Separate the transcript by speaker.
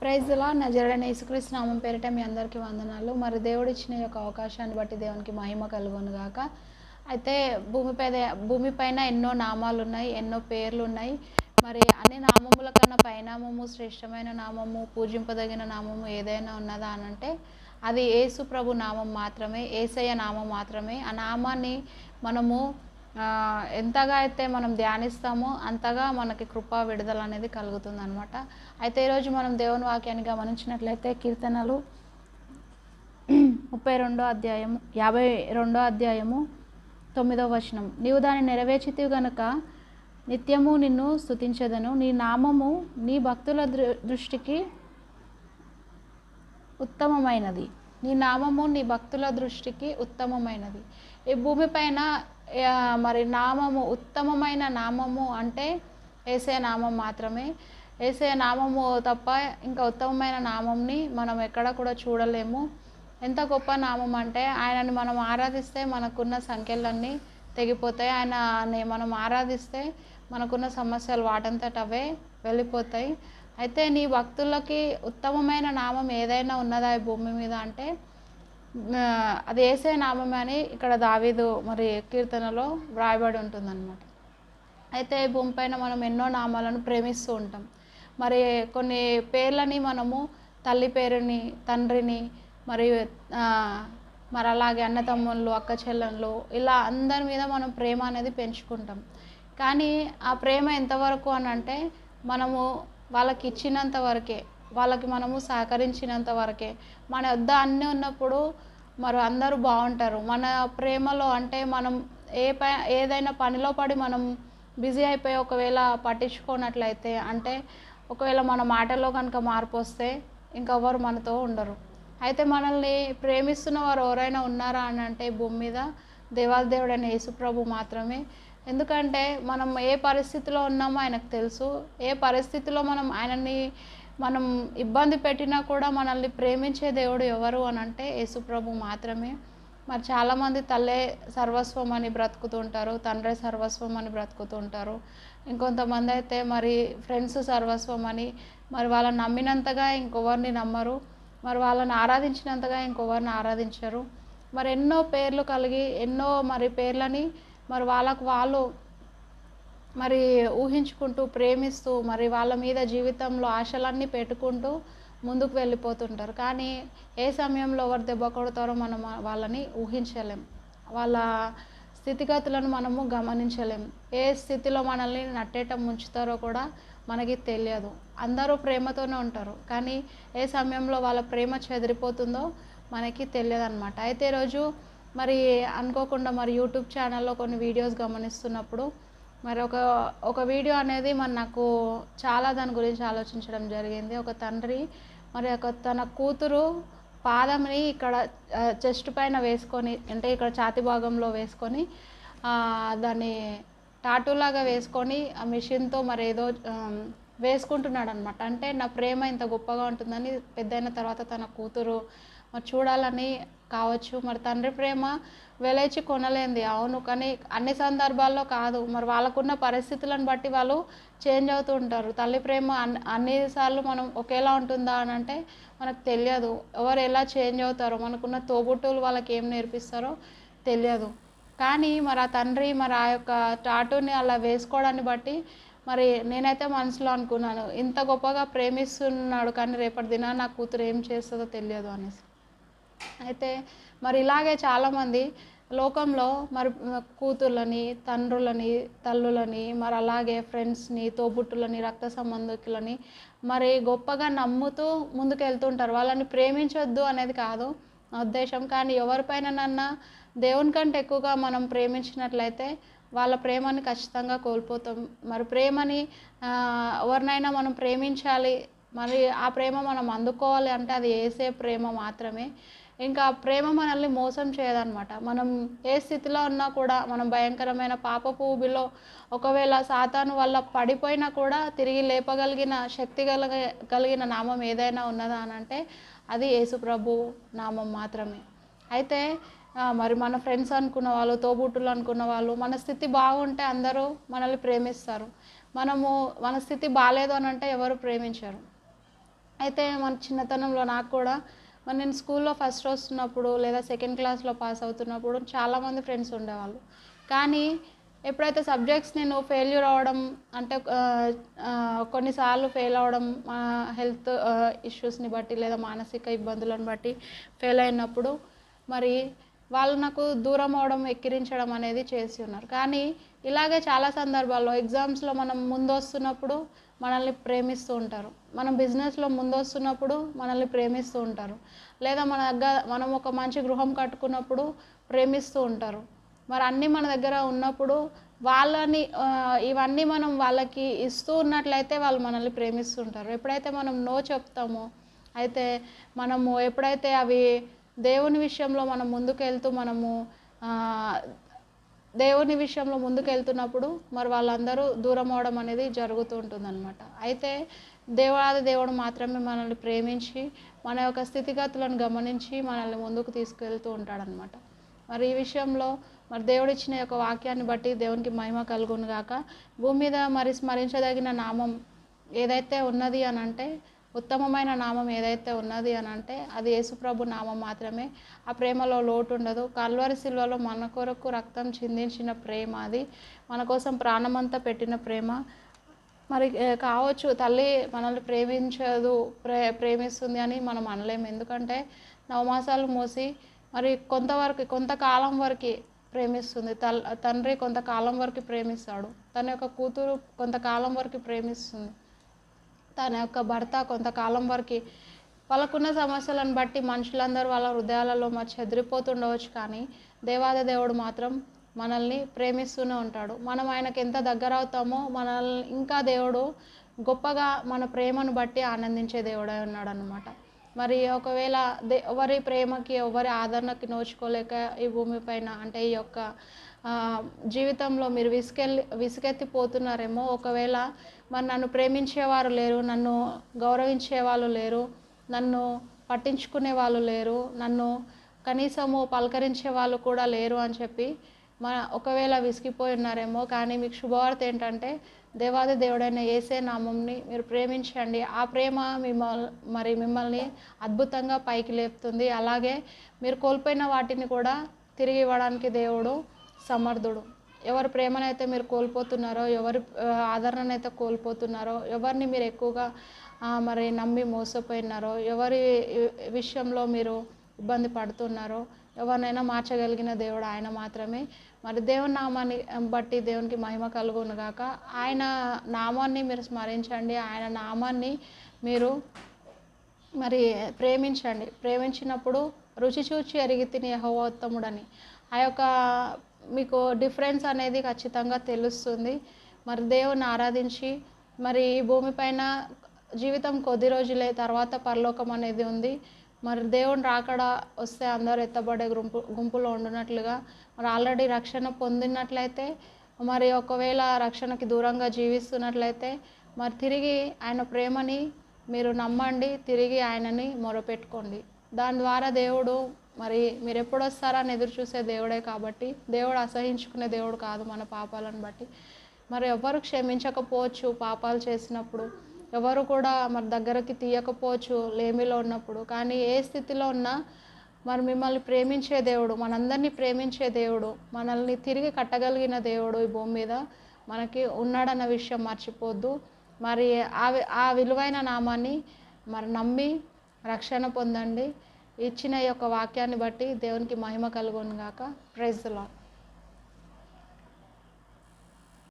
Speaker 1: ప్రైజ్లా నజరడైన యేసుక్రీస్తు నామం పేరిట మీ అందరికీ వందనాలు. మరి దేవుడు ఇచ్చిన యొక్క అవకాశాన్ని బట్టి దేవునికి మహిమ కలుగును గాక. అయితే భూమిపై భూమిపైన ఎన్నో నామాలు ఉన్నాయి ఎన్నో పేర్లు ఉన్నాయి. మరి అన్ని నామముల కన్నా పైనామము శ్రేష్టమైన నామము పూజింపదగిన నామము ఏదైనా ఉన్నదా అని అంటే అది యేసు ప్రభు నామం మాత్రమే ఏసయ్య నామం మాత్రమే. ఆ నామాన్ని మనము ఎంతగా అయితే మనం ధ్యానిస్తామో అంతగా మనకి కృపా విడుదల అనేది కలుగుతుంది అనమాట అయితే ఈరోజు మనం దేవుని వాక్యాన్ని గమనించినట్లయితే కీర్తనలు ముప్పై రెండో అధ్యాయము యాభై రెండో అధ్యాయము తొమ్మిదో వచనం. నీవు దాన్ని నెరవేర్చితివి గనుక నిత్యము నిన్ను స్థుతించదను నీ నామము నీ భక్తుల దృ దృష్టికి ఉత్తమమైనది. నీ నామము నీ భక్తుల దృష్టికి ఉత్తమమైనది. ఈ భూమిపైన మరి నామము ఉత్తమమైన నామము అంటే ఏసే నామం మాత్రమే. ఏసే నామము తప్ప ఇంకా ఉత్తమమైన నామంని మనం ఎక్కడ కూడా చూడలేము. ఎంత గొప్ప నామం అంటే ఆయనని మనం ఆరాధిస్తే మనకున్న సంఖ్యలన్నీ తెగిపోతాయి. ఆయనని మనం ఆరాధిస్తే మనకున్న సమస్యలు వాటంతట అవే వెళ్ళిపోతాయి. అయితే నీ భక్తులకి ఉత్తమమైన నామం ఏదైనా ఉన్నదా ఈ భూమి మీద అంటే అది ఏసే నామమే అని ఇక్కడ దావీదు మరి కీర్తనలో వ్రాయబడి ఉంటుందన్నమాట. అయితే ఈ భూమిపైన మనం ఎన్నో నామాలను ప్రేమిస్తూ ఉంటాం. మరి కొన్ని పేర్లని మనము తల్లి పేరుని తండ్రిని మరి మరి అలాగే అన్నతమ్ముళ్ళు అక్క చెల్లెళ్ళు ఇలా అందరి మీద మనం ప్రేమ అనేది పెంచుకుంటాం. కానీ ఆ ప్రేమ ఎంతవరకు అని అంటే మనము వాళ్ళకి ఇచ్చినంత వరకే వాళ్ళకి మనము సహకరించినంత వరకే మన వద్ద అన్నీ ఉన్నప్పుడు మరి అందరూ బాగుంటారు. మన ప్రేమలో అంటే మనం ఏ ప ఏదైనా పనిలో పడి మనం బిజీ అయిపోయి ఒకవేళ పట్టించుకోనట్లయితే అంటే ఒకవేళ మన మాటల్లో కనుక మార్పు వస్తే ఇంకెవ్వరు మనతో ఉండరు. అయితే మనల్ని ప్రేమిస్తున్న వారు ఎవరైనా ఉన్నారా అని అంటే భూమి మీద దేవాల దేవుడైన యేసుప్రభు మాత్రమే ఎందుకంటే మనం ఏ పరిస్థితిలో ఉన్నామో ఆయనకు తెలుసు. ఏ పరిస్థితిలో మనం ఆయనని మనం ఇబ్బంది పెట్టినా కూడా మనల్ని ప్రేమించే దేవుడు ఎవరు అని అంటే యేసుప్రభు మాత్రమే. మరి చాలామంది తల్లే సర్వస్వం అని బ్రతుకుతుంటారు తండ్రే సర్వస్వం అని బ్రతుకుతుంటారు ఇంకొంతమంది అయితే మరి ఫ్రెండ్స్ సర్వస్వం అని మరి వాళ్ళని నమ్మినంతగా ఇంకొవరిని నమ్మరు మరి వాళ్ళని ఆరాధించినంతగా ఇంకొవరిని ఆరాధించరు. మరి ఎన్నో పేర్లు కలిగి ఎన్నో మరి పేర్లని మరి వాళ్ళకు వాళ్ళు మరి ఊహించుకుంటూ ప్రేమిస్తూ మరి వాళ్ళ మీద జీవితంలో ఆశలన్నీ పెట్టుకుంటూ ముందుకు వెళ్ళిపోతుంటారు. కానీ ఏ సమయంలో ఎవరు దెబ్బ కొడతారో మనం వాళ్ళని ఊహించలేం. వాళ్ళ స్థితిగతులను మనము గమనించలేం. ఏ స్థితిలో మనల్ని నట్టేట ముంచుతారో కూడా మనకి తెలియదు. అందరూ ప్రేమతోనే ఉంటారు. కానీ ఏ సమయంలో వాళ్ళ ప్రేమ చెదిరిపోతుందో మనకి తెలియదు అనమాట అయితే ఈరోజు మరి అనుకోకుండా మరి యూట్యూబ్ ఛానల్లో కొన్ని వీడియోస్ గమనిస్తున్నప్పుడు మరి ఒక ఒక వీడియో అనేది మరి నాకు చాలా దాని గురించి ఆలోచించడం జరిగింది. ఒక తండ్రి మరి ఒక తన కూతురు పాదంని ఇక్కడ చెస్ట్ పైన వేసుకొని అంటే ఇక్కడ ఛాతి భాగంలో వేసుకొని దాన్ని టాటూలాగా వేసుకొని ఆ మిషన్తో మరి ఏదో వేసుకుంటున్నాడు అనమాట అంటే నా ప్రేమ ఇంత గొప్పగా ఉంటుందని పెద్దయిన తర్వాత తన కూతురు మరి చూడాలని కావచ్చు. మరి తండ్రి ప్రేమ వెలేచి కొనలేంది. అవును కానీ అన్ని సందర్భాల్లో కాదు. మరి వాళ్ళకున్న పరిస్థితులను బట్టి వాళ్ళు చేంజ్ అవుతూ ఉంటారు. తల్లి ప్రేమ అన్ని అన్నిసార్లు మనం ఒకేలా ఉంటుందా అని అంటే మనకు తెలియదు. ఎవరు ఎలా చేంజ్ అవుతారో మనకున్న తోబుట్టువులు వాళ్ళకి ఏం నేర్పిస్తారో తెలియదు. కానీ మరి ఆ తండ్రి మరి ఆ యొక్క టాటూని అలా వేసుకోవడాన్ని బట్టి మరి నేనైతే మనసులో అనుకున్నాను ఇంత గొప్పగా ప్రేమిస్తున్నాడు కానీ రేపటి దినాన నా కూతురు ఏం చేస్తుందో తెలియదు అనేసి. అయితే మరి ఇలాగే చాలామంది లోకంలో మరి కూతుర్లని తండ్రులని తల్లులని మరి అలాగే ఫ్రెండ్స్ని తోబుట్టులని రక్త సంబంధికులని మరి గొప్పగా నమ్ముతూ ముందుకెళ్తుంటారు. వాళ్ళని ప్రేమించొద్దు అనేది కాదు ఉద్దేశం. కానీ ఎవరిపైననన్నా దేవుని కంటే ఎక్కువగా మనం ప్రేమించినట్లయితే వాళ్ళ ప్రేమని ఖచ్చితంగా కోల్పోతాం. మరి ప్రేమని ఎవరినైనా మనం ప్రేమించాలి మరి ఆ ప్రేమ మనం అందుకోవాలి అంటే అది వేసే ప్రేమ మాత్రమే. ఇంకా ప్రేమ మనల్ని మోసం చేయదనమాట మనం ఏ స్థితిలో ఉన్నా కూడా మనం భయంకరమైన పాపపు ఊబిలో ఒకవేళ సాతాను వల్ల పడిపోయినా కూడా తిరిగి లేపగలిగిన శక్తి కలిగ కలిగిన నామం ఏదైనా ఉన్నదా అని అంటే అది యేసుప్రభు నామం మాత్రమే. అయితే మరి మన ఫ్రెండ్స్ అనుకున్న వాళ్ళు తోబుట్టులు అనుకున్న వాళ్ళు మన స్థితి బాగుంటే అందరూ మనల్ని ప్రేమిస్తారు. మనము మన స్థితి బాగాలేదు అని అంటే ఎవరు ప్రేమించరు. అయితే మన చిన్నతనంలో నాకు కూడా మరి నేను స్కూల్లో ఫస్ట్ వస్తున్నప్పుడు లేదా సెకండ్ క్లాస్లో పాస్ అవుతున్నప్పుడు చాలామంది ఫ్రెండ్స్ ఉండేవాళ్ళు. కానీ ఎప్పుడైతే సబ్జెక్ట్స్ నేను ఫెయిల్యూర్ అవ్వడం అంటే కొన్నిసార్లు ఫెయిల్ అవ్వడం మా హెల్త్ ఇష్యూస్ని బట్టి లేదా మానసిక ఇబ్బందులను బట్టి ఫెయిల్ అయినప్పుడు మరి వాళ్ళు నాకు దూరం అవడం ఎక్కిరించడం అనేది చేసి ఉన్నారు. కానీ ఇలాగే చాలా సందర్భాల్లో ఎగ్జామ్స్లో మనం ముందు వస్తున్నప్పుడు మనల్ని ప్రేమిస్తూ ఉంటారు. మనం బిజినెస్లో ముందు వస్తున్నప్పుడు మనల్ని ప్రేమిస్తూ ఉంటారు. లేదా మన దగ్గర మనం ఒక మంచి గృహం కట్టుకున్నప్పుడు ప్రేమిస్తూ ఉంటారు. మరి అన్నీ మన దగ్గర ఉన్నప్పుడు వాళ్ళని ఇవన్నీ మనం వాళ్ళకి ఇస్తూ ఉన్నట్లయితే వాళ్ళు మనల్ని ప్రేమిస్తుంటారు ఎప్పుడైతే మనం నో చెప్తామో అయితే మనము ఎప్పుడైతే అవి దేవుని విషయంలో మనం ముందుకెళ్తూ మనము దేవుని విషయంలో ముందుకు వెళ్తున్నప్పుడు మరి వాళ్ళందరూ దూరం అవడం అనేది జరుగుతూ ఉంటుందన్నమాట. అయితే దేవాది దేవుడు మాత్రమే మనల్ని ప్రేమించి మన యొక్క స్థితిగతులను గమనించి మనల్ని ముందుకు తీసుకెళ్తూ ఉంటాడనమాట మరి ఈ విషయంలో మరి దేవుడు ఇచ్చిన యొక్క వాక్యాన్ని బట్టి దేవునికి మహిమ కలుగును గాక భూమి మీద మరి స్మరించదగిన నామం ఏదైతే ఉన్నది అని అంటే ఉత్తమమైన నామం ఏదైతే ఉన్నది అని అంటే అది యేసుప్రభు నామం మాత్రమే. ఆ ప్రేమలో లోటు ఉండదు. కల్వరి శిల్వలో మన కొరకు రక్తం చిందించిన ప్రేమ అది. మన కోసం ప్రాణమంతా పెట్టిన ప్రేమ. మరి కావచ్చు తల్లి మనల్ని ప్రేమించదు ప్రే ప్రేమిస్తుంది అని మనం అనలేము. ఎందుకంటే నవమాసాలు మోసి మరి కొంతవరకు కొంతకాలం వరకు ప్రేమిస్తుంది. తల్ తండ్రి కొంతకాలం వరకు ప్రేమిస్తాడు. తన యొక్క కూతురు కొంతకాలం వరకు ప్రేమిస్తుంది. తన యొక్క భర్త కొంతకాలం వరకు వాళ్ళకున్న సమస్యలను బట్టి మనుషులందరూ వాళ్ళ హృదయాలలో మరి చెదిరిపోతుండవచ్చు కానీ దేవాది దేవుడు మాత్రం మనల్ని ప్రేమిస్తూనే ఉంటాడు. మనం ఆయనకి ఎంత దగ్గర అవుతామో మనల్ని ఇంకా దేవుడు గొప్పగా మన ప్రేమను బట్టి ఆనందించే దేవుడై ఉన్నాడు అనమాట మరి ఒకవేళ దే ఎవరి ప్రేమకి ఎవరి ఆదరణకి నోచుకోలేక ఈ భూమిపైన అంటే ఈ యొక్క జీవితంలో మీరు విసుకెళ్ళి విసుకెత్తిపోతున్నారేమో ఒకవేళ మరి నన్ను ప్రేమించేవారు లేరు నన్ను గౌరవించే వాళ్ళు లేరు నన్ను పట్టించుకునే వాళ్ళు లేరు నన్ను కనీసము పలకరించే వాళ్ళు కూడా లేరు అని చెప్పి మన ఒకవేళ విసిగిపోయి ఉన్నారేమో. కానీ మీకు శుభవార్త ఏంటంటే దేవాది దేవుడైన ఏసే నామంని మీరు ప్రేమించండి. ఆ ప్రేమ మిమ్మల్ మరి మిమ్మల్ని అద్భుతంగా పైకి లేపుతుంది. అలాగే మీరు కోల్పోయిన వాటిని కూడా తిరిగి ఇవ్వడానికి దేవుడు సమర్థుడు. ఎవరి ప్రేమనైతే మీరు కోల్పోతున్నారో ఎవరి ఆదరణనైతే కోల్పోతున్నారో ఎవరిని మీరు ఎక్కువగా మరి నమ్మి మోసపోయినారో ఎవరి విషయంలో మీరు ఇబ్బంది పడుతున్నారో ఎవరినైనా మార్చగలిగిన దేవుడు ఆయన మాత్రమే. మరి దేవుని నామాన్ని బట్టి దేవునికి మహిమ కలుగును గాక ఆయన నామాన్ని మీరు స్మరించండి. ఆయన నామాన్ని మీరు మరి ప్రేమించండి. ప్రేమించినప్పుడు రుచి చూచి ఎరిగి తిని యహోవోత్తముడని ఆ యొక్క మీకు డిఫరెన్స్ అనేది ఖచ్చితంగా తెలుస్తుంది. మరి దేవుని ఆరాధించి మరి ఈ భూమిపైన జీవితం కొద్ది రోజులే తర్వాత పరలోకం అనేది ఉంది. మరి దేవుని రాకడ వస్తే అందరూ ఎత్తబడే గుంపు గుంపులో ఉండునట్లుగా మరి ఆల్రెడీ రక్షణ పొందినట్లయితే మరి ఒకవేళ రక్షణకి దూరంగా జీవిస్తున్నట్లయితే మరి తిరిగి ఆయన ప్రేమని మీరు నమ్మండి తిరిగి ఆయనని మొరపెట్టుకోండి. దాని ద్వారా దేవుడు మరి మీరు ఎప్పుడు వస్తారని ఎదురు చూసే దేవుడే కాబట్టి దేవుడు అసహించుకునే దేవుడు కాదు మన పాపాలను బట్టి. మరి ఎవరు క్షమించకపోవచ్చు పాపాలు చేసినప్పుడు. ఎవరు కూడా మరి దగ్గరకి తీయకపోవచ్చు లేమిలో ఉన్నప్పుడు. కానీ ఏ స్థితిలో ఉన్నా మరి మిమ్మల్ని ప్రేమించే దేవుడు మనందరినీ ప్రేమించే దేవుడు మనల్ని తిరిగి కట్టగలిగిన దేవుడు ఈ భూమి మీద మనకి ఉన్నాడన్న విషయం మర్చిపోద్దు. మరి ఆ ఆ విలువైన నామాన్ని మరి నమ్మి రక్షణ పొందండి. ఇచ్చిన ఈ యొక్క వాక్యాన్ని బట్టి దేవునికి మహిమ కలుగును గాక ప్రైజ్ లాడ్